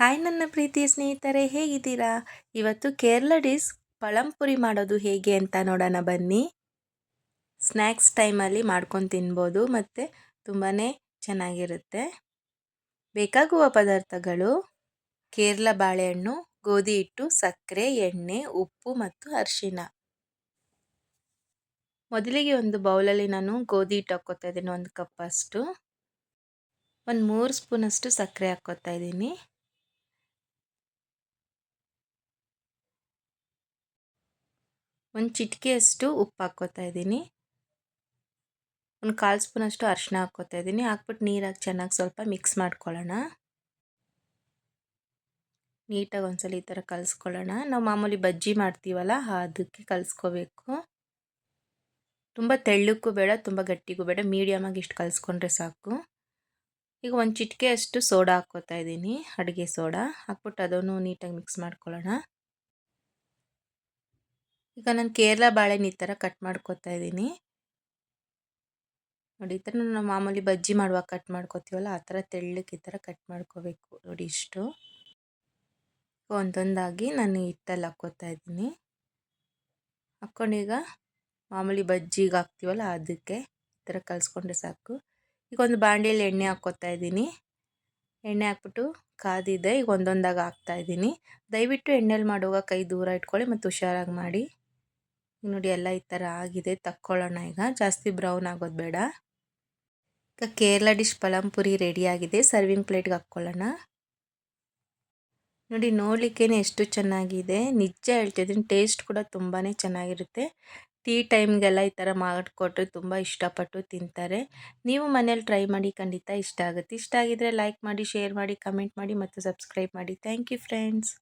Hi ನನ್ನ ಪ್ರೀತಿಯ ಸ್ನೇಹಿತರೆ, ಹೇಗಿದ್ದೀರಾ? ಇವತ್ತು ಕೇರಳ ಡಿಸ್ ಪಳಂಪುರಿ ಮಾಡೋದು ಹೇಗೆ ಅಂತ ನೋಡೋಣ ಬನ್ನಿ. ಸ್ನ್ಯಾಕ್ಸ್ ಟೈಮಲ್ಲಿ ಮಾಡ್ಕೊಂಡು ತಿನ್ಬೋದು ಮತ್ತು ತುಂಬಾ ಚೆನ್ನಾಗಿರುತ್ತೆ. ಬೇಕಾಗುವ ಪದಾರ್ಥಗಳು ಕೇರಳ ಬಾಳೆಹಣ್ಣು, ಗೋಧಿ ಹಿಟ್ಟು, ಸಕ್ಕರೆ, ಎಣ್ಣೆ, ಉಪ್ಪು ಮತ್ತು ಅರಿಶಿನ ಮೊದಲಿಗೆ ಒಂದು ಬೌಲಲ್ಲಿ ನಾನು ಗೋಧಿ ಹಿಟ್ಟು ಹಾಕ್ಕೋತಾ ಇದ್ದೀನಿ, ಒಂದು ಕಪ್ಪಷ್ಟು. ಒಂದು ಮೂರು ಸ್ಪೂನಷ್ಟು ಸಕ್ಕರೆ ಹಾಕ್ಕೋತಾ ಇದ್ದೀನಿ. ಒಂದು ಚಿಟಿಕೆಯಷ್ಟು ಉಪ್ಪು ಹಾಕ್ಕೋತಾ ಇದ್ದೀನಿ. ಒಂದು ಕಾಲು ಸ್ಪೂನಷ್ಟು ಅರಿಶಿನ ಹಾಕ್ಕೋತಾ ಇದ್ದೀನಿ. ಹಾಕ್ಬಿಟ್ಟು ನೀರಾಗಿ ಚೆನ್ನಾಗಿ ಸ್ವಲ್ಪ ಮಿಕ್ಸ್ ಮಾಡ್ಕೊಳ್ಳೋಣ. ನೀಟಾಗಿ ಒಂದ್ಸಲ ಈ ಥರ ಕಲಿಸ್ಕೊಳ್ಳೋಣ. ನಾವು ಮಾಮೂಲಿ ಬಜ್ಜಿ ಮಾಡ್ತೀವಲ್ಲ ಅದಕ್ಕೆ ಕಲಿಸ್ಕೋಬೇಕು. ತುಂಬ ತೆಳ್ಳಕ್ಕೂ ಬೇಡ, ತುಂಬ ಗಟ್ಟಿಗೂ ಬೇಡ ಮೀಡಿಯಮಾಗಿ ಇಷ್ಟು ಕಲಿಸ್ಕೊಂಡ್ರೆ ಸಾಕು. ಈಗ ಒಂದು ಚಿಟಿಕೆ ಅಷ್ಟು ಸೋಡಾ ಹಾಕ್ಕೋತಾ ಇದ್ದೀನಿ, ಅಡುಗೆ ಸೋಡಾ. ಹಾಕ್ಬಿಟ್ಟು ಅದನ್ನು ನೀಟಾಗಿ ಮಿಕ್ಸ್ ಮಾಡ್ಕೊಳ್ಳೋಣ. ಈಗ ನಾನು ಕೇರಳ ಬಾಳೆನ ಈ ಥರ ಕಟ್ ಮಾಡ್ಕೊತಾ ಇದ್ದೀನಿ. ನೋಡಿ, ಈ ಥರ ನಾವು ಮಾಮೂಲಿ ಬಜ್ಜಿ ಮಾಡುವಾಗ ಕಟ್ ಮಾಡ್ಕೊತೀವಲ್ಲ, ಆ ಥರ ತೆಳ್ಳಕ್ಕೆ ಈ ಥರ ಕಟ್ ಮಾಡ್ಕೋಬೇಕು. ನೋಡಿ ಇಷ್ಟು. ಒಂದೊಂದಾಗಿ ನಾನು ಹಿಟ್ಟಲ್ಲಿ ಹಾಕ್ಕೋತಾ ಇದ್ದೀನಿ. ಹಾಕ್ಕೊಂಡೀಗ ಮಾಮೂಲಿ ಬಜ್ಜಿಗೆ ಹಾಕ್ತೀವಲ್ಲ, ಅದಕ್ಕೆ ಈ ಥರ ಕಲಿಸ್ಕೊಂಡ್ರೆ ಸಾಕು. ಈಗ ಒಂದು ಬಾಂಡೆಯಲ್ಲಿ ಎಣ್ಣೆ ಹಾಕ್ಕೋತಾ ಇದ್ದೀನಿ. ಎಣ್ಣೆ ಹಾಕ್ಬಿಟ್ಟು ಕಾದಿದೆ, ಈಗ ಒಂದೊಂದಾಗಿ ಹಾಕ್ತಾ ಇದ್ದೀನಿ. ದಯವಿಟ್ಟು ಎಣ್ಣೆಲಿ ಮಾಡುವಾಗ ಕೈ ದೂರ ಇಟ್ಕೊಳ್ಳಿ ಮತ್ತು ಹುಷಾರಾಗಿ ಮಾಡಿ. ನೋಡಿ ಎಲ್ಲ ಈ ಥರ ಆಗಿದೆ, ತಕ್ಕೊಳ್ಳೋಣ ಈಗ. ಜಾಸ್ತಿ ಬ್ರೌನ್ ಆಗೋದು ಬೇಡ. ಈಗ ಕೇರಳ ಡಿಶ್ ಪಳಂಪುರಿ ರೆಡಿಯಾಗಿದೆ ಸರ್ವಿಂಗ್ ಪ್ಲೇಟ್ಗೆ ಹಾಕ್ಕೊಳ್ಳೋಣ. ನೋಡಿ ನೋಡಲಿಕ್ಕೇ ಎಷ್ಟು ಚೆನ್ನಾಗಿದೆ. ನಿಜ ಹೇಳ್ತಿದ್ದೀನಿ ಟೇಸ್ಟ್ ಕೂಡ ತುಂಬಾ ಚೆನ್ನಾಗಿರುತ್ತೆ. ಟೀ ಟೈಮ್ಗೆಲ್ಲ ಈ ಥರ ಮಾಡಿಕೊಟ್ರೆ ತುಂಬ ಇಷ್ಟಪಟ್ಟು ತಿಂತಾರೆ. ನೀವು ಮನೇಲಿ ಟ್ರೈ ಮಾಡಿ ಖಂಡಿತ ಇಷ್ಟ ಆಗುತ್ತೆ. ಇಷ್ಟ ಆಗಿದರೆ ಲೈಕ್ ಮಾಡಿ ಶೇರ್ ಮಾಡಿ ಕಮೆಂಟ್ ಮಾಡಿ ಮತ್ತು ಸಬ್ಸ್ಕ್ರೈಬ್ ಮಾಡಿ. Thank you friends